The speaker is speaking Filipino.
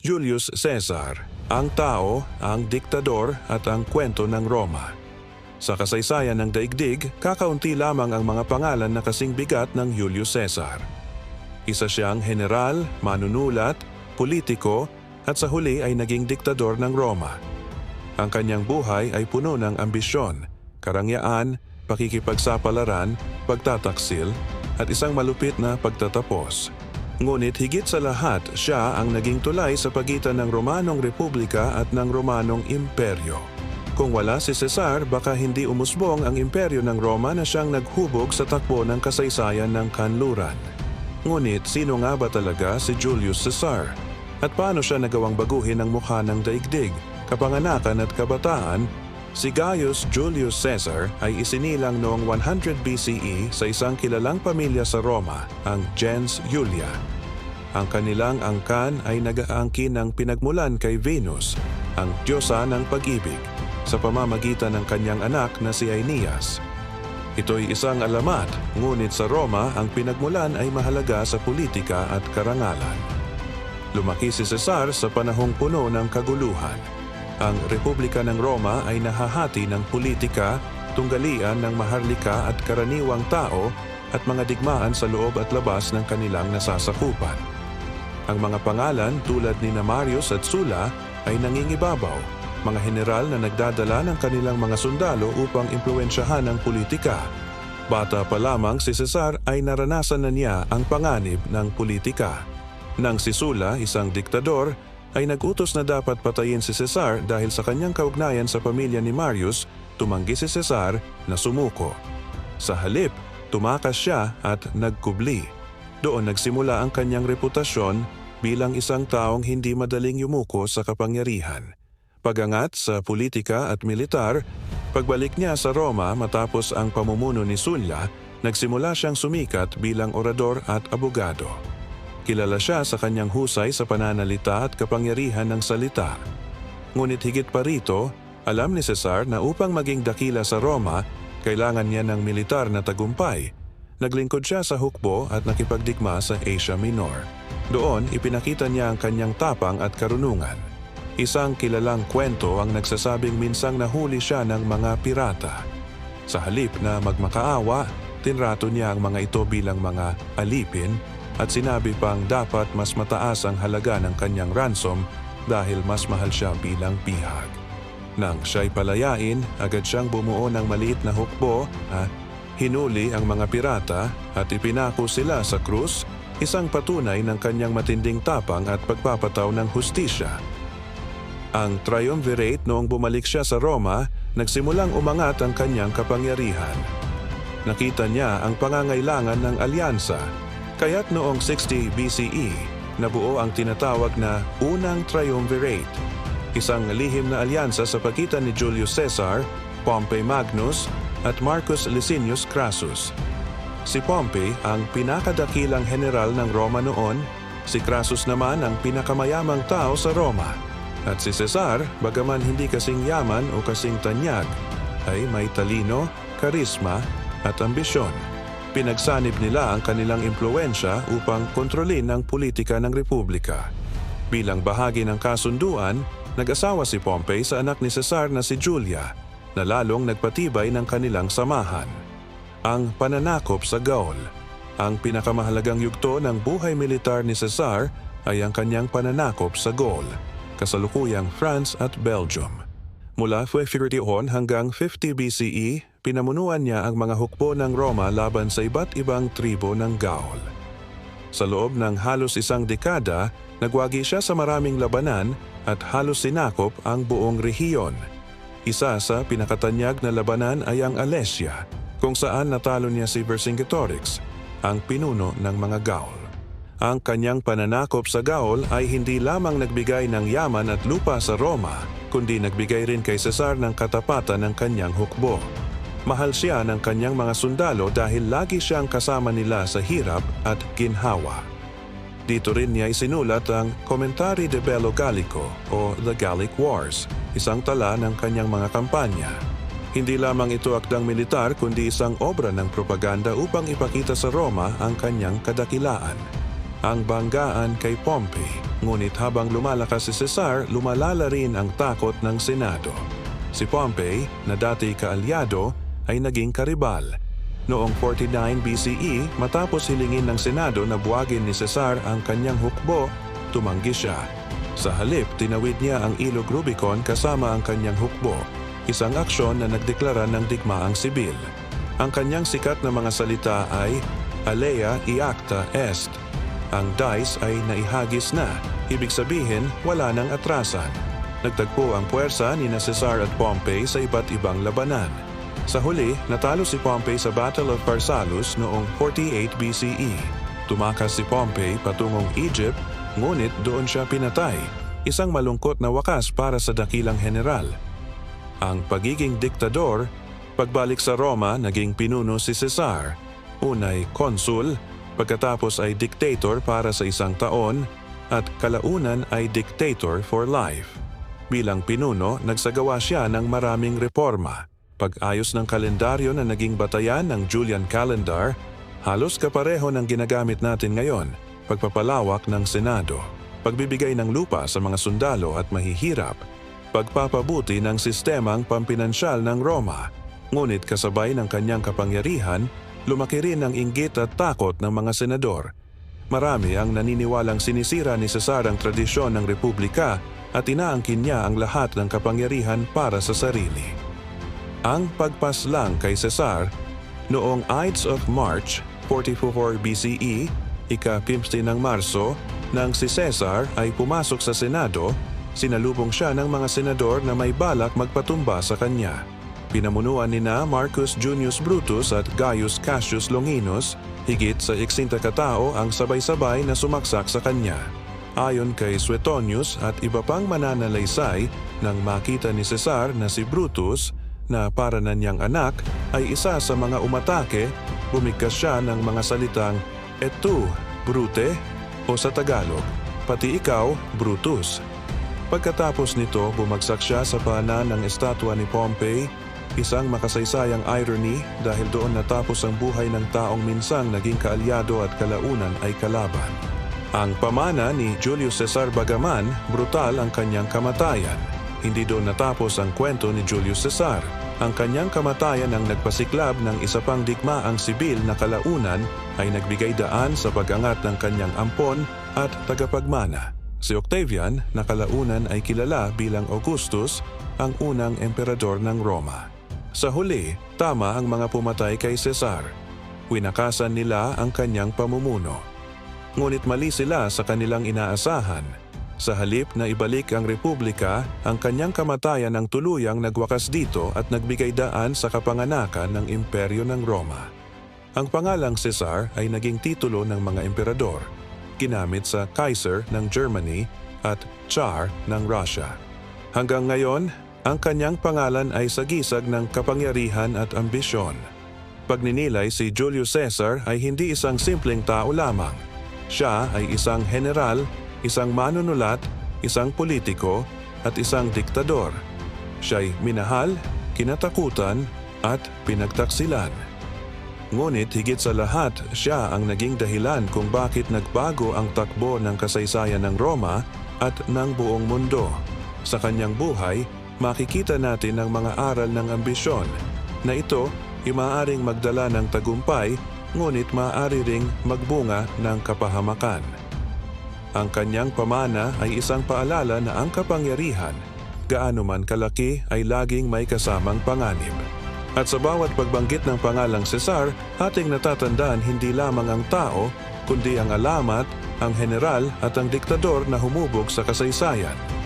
Julius Caesar, ang tao, ang diktador at ang kwento ng Roma. Sa kasaysayan ng daigdig, kakaunti lamang ang mga pangalan na kasing bigat ng Julius Caesar. Isa siyang general, manunulat, politiko at sa huli ay naging diktador ng Roma. Ang kanyang buhay ay puno ng ambisyon, karangyaan, pakikipagsapalaran, pagtataksil at isang malupit na pagtatapos. Ngunit higit sa lahat, siya ang naging tulay sa pagitan ng Romanong Republika at ng Romanong Imperyo. Kung wala si Cesar, baka hindi umusbong ang imperyo ng Roma na siyang naghubog sa takbo ng kasaysayan ng kanluran. Ngunit sino nga ba talaga si Julius Caesar? At paano siya nagawang baguhin ang mukha ng daigdig, kapanganakan at kabataan Si Gaius Julius Caesar ay isinilang noong 100 BCE sa isang kilalang pamilya sa Roma, ang gens Julia. Ang kanilang angkan ay nag-aangkin ng pinagmulan kay Venus, ang diyosa ng pag-ibig, sa pamamagitan ng kanyang anak na si Aeneas. Ito'y isang alamat, ngunit sa Roma ang pinagmulan ay mahalaga sa politika at karangalan. Lumaki si Cesar sa panahong puno ng kaguluhan ang Republika ng Roma ay nahahati ng politika, tunggalian ng maharlika at karaniwang tao at mga digmaan sa loob at labas ng kanilang nasasakupan. Ang mga pangalan tulad ni na Marius at Sulla ay nangingibabaw, mga general na nagdadala ng kanilang mga sundalo upang impluensyahan ang politika. Bata pa lamang si Cesar ay naranasan na niya ang panganib ng politika. Nang si Sulla, isang diktador, ay nagutos na dapat patayin si Cesar dahil sa kanyang kaugnayan sa pamilya ni Marius, tumanggi si Cesar na sumuko. Sa halip, tumakas siya at nagkubli. Doon nagsimula ang kanyang reputasyon bilang isang taong hindi madaling yumuko sa kapangyarihan. Pagangat sa politika at militar, pagbalik niya sa Roma matapos ang pamumuno ni Sulla, nagsimula siyang sumikat bilang orador at abogado. Kilala siya sa kanyang husay sa pananalita at kapangyarihan ng salita. Ngunit higit pa rito, alam ni Cesar na upang maging dakila sa Roma, kailangan niya ng militar na tagumpay. Naglingkod siya sa hukbo at nakipagdigma sa Asia Minor. Doon, ipinakita niya ang kanyang tapang at karunungan. Isang kilalang kwento ang nagsasabing minsang nahuli siya ng mga pirata. Sa halip na magmakaawa, tinrato niya ang mga ito bilang mga alipin at sinabi pang dapat mas mataas ang halaga ng kanyang ransom dahil mas mahal siya bilang bihag. Nang siya'y palayain, agad siyang bumuo ng maliit na hukbo na hinuli ang mga pirata at ipinako sila sa krus, isang patunay ng kanyang matinding tapang at pagpapataw ng hustisya. Ang triumvirate noong bumalik siya sa Roma, nagsimulang umangat ang kanyang kapangyarihan. Nakita niya ang pangangailangan ng alyansa Kaya't noong 60 BCE, nabuo ang tinatawag na Unang Triumvirate, isang lihim na alyansa sa pagitan ni Julius Caesar, Pompey Magnus, at Marcus Licinius Crassus. Si Pompey ang pinakadakilang general ng Roma noon, si Crassus naman ang pinakamayamang tao sa Roma. At si Cesar, bagaman hindi kasing yaman o kasing tanyag, ay may talino, karisma at ambisyon. Pinagsanib nila ang kanilang impluensya upang kontrolin ang politika ng Republika. Bilang bahagi ng kasunduan, nag-asawa si Pompey sa anak ni Cesar na si Julia, na lalong nagpatibay ng kanilang samahan. Ang pananakop sa Gaul. Ang pinakamahalagang yugto ng buhay militar ni Cesar ay ang kanyang pananakop sa Gaul, kasalukuyang France at Belgium. Mula 551 hanggang 50 BCE, pinamunuan niya ang mga hukbo ng Roma laban sa iba't ibang tribo ng Gaul. Sa loob ng halos isang dekada, nagwagi siya sa maraming labanan at halos sinakop ang buong rehiyon. Isa sa pinakatanyag na labanan ay ang Alesia, kung saan natalo niya si Vercingetorix, ang pinuno ng mga Gaul. Ang kanyang pananakop sa Gaul ay hindi lamang nagbigay ng yaman at lupa sa Roma, kundi nagbigay rin kay Cesar ng katapatan ng kanyang hukbo. Mahal siya ng kanyang mga sundalo dahil lagi siyang kasama nila sa hirap at ginhawa. Dito rin niya isinulat ang Commentari de Bello Gallico o The Gallic Wars, isang tala ng kanyang mga kampanya. Hindi lamang ito akdang militar kundi isang obra ng propaganda upang ipakita sa Roma ang kanyang kadakilaan. ang banggaan kay Pompey. Ngunit habang lumalakas si Cesar, lumalala rin ang takot ng Senado. Si Pompey, na dati kaalyado, ay naging karibal. Noong 49 BCE, matapos hilingin ng Senado na buwagin ni Cesar ang kanyang hukbo, tumanggi siya. Sa halip, tinawid niya ang ilog Rubicon kasama ang kanyang hukbo, isang aksyon na nagdeklara ng digmaang sibil. Ang kanyang sikat na mga salita ay Alea iacta est. Ang dice ay naihagis na, ibig sabihin wala nang atrasan. Nagtagpo ang puwersa ni na Cesar at Pompey sa iba't ibang labanan. Sa huli, natalo si Pompey sa Battle of Pharsalus noong 48 BCE. Tumakas si Pompey patungong Egypt, ngunit doon siya pinatay, isang malungkot na wakas para sa dakilang general. Ang pagiging diktador, pagbalik sa Roma naging pinuno si Cesar, unay konsul, pagkatapos ay dictator para sa isang taon, at kalaunan ay dictator for life. Bilang pinuno, nagsagawa siya ng maraming reforma. Pag-ayos ng kalendaryo na naging batayan ng Julian Calendar, halos kapareho ng ginagamit natin ngayon, pagpapalawak ng Senado, pagbibigay ng lupa sa mga sundalo at mahihirap, pagpapabuti ng sistemang pampinansyal ng Roma. Ngunit kasabay ng kanyang kapangyarihan, lumaki rin ang inggit at takot ng mga senador. Marami ang naniniwalang sinisira ni Cesar ang tradisyon ng republika at inaangkin niya ang lahat ng kapangyarihan para sa sarili. Ang pagpaslang kay Cesar noong Ides of March 44 BCE, ika-15 ng Marso, nang si Cesar ay pumasok sa Senado, sinalubong siya ng mga senador na may balak magpatumba sa kanya. Pinamunuan ni na Marcus Junius Brutus at Gaius Cassius Longinus, higit sa iksinta katao ang sabay-sabay na sumaksak sa kanya. Ayon kay Suetonius at iba pang mananalaysay, nang makita ni Cesar na si Brutus, na para na niyang anak, ay isa sa mga umatake, bumigkas siya ng mga salitang, Etu, Brute, o sa Tagalog, pati ikaw, Brutus. Pagkatapos nito, bumagsak siya sa paanan ng estatwa ni Pompey, isang makasaysayang irony dahil doon natapos ang buhay ng taong minsang naging kaalyado at kalaunan ay kalaban. Ang pamana ni Julius Caesar Bagaman, brutal ang kanyang kamatayan. Hindi doon natapos ang kwento ni Julius Caesar. Ang kanyang kamatayan ang nagpasiklab ng isa pang digmaang sibil na kalaunan ay nagbigay daan sa pag-angat ng kanyang ampon at tagapagmana. Si Octavian na kalaunan ay kilala bilang Augustus, ang unang emperador ng Roma. Sa huli, tama ang mga pumatay kay Cesar. Winakasan nila ang kanyang pamumuno. Ngunit mali sila sa kanilang inaasahan. Sa halip na ibalik ang republika, ang kanyang kamatayan ang tuluyang nagwakas dito at nagbigay daan sa kapanganakan ng imperyo ng Roma. Ang pangalang Caesar ay naging titulo ng mga emperador, ginamit sa Kaiser ng Germany at Tsar ng Russia. Hanggang ngayon, ang kanyang pangalan ay sagisag ng kapangyarihan at ambisyon. Pagninilay si Julius Caesar ay hindi isang simpleng tao lamang. Siya ay isang general isang manunulat, isang politiko, at isang diktador. Siya'y minahal, kinatakutan, at pinagtaksilan. Ngunit higit sa lahat, siya ang naging dahilan kung bakit nagbago ang takbo ng kasaysayan ng Roma at ng buong mundo. Sa kanyang buhay, makikita natin ang mga aral ng ambisyon na ito ay maaaring magdala ng tagumpay ngunit maaari ring magbunga ng kapahamakan. Ang kanyang pamana ay isang paalala na ang kapangyarihan, gaano man kalaki ay laging may kasamang panganib. At sa bawat pagbanggit ng pangalang Cesar, ating natatandaan hindi lamang ang tao, kundi ang alamat, ang general at ang diktador na humubog sa kasaysayan.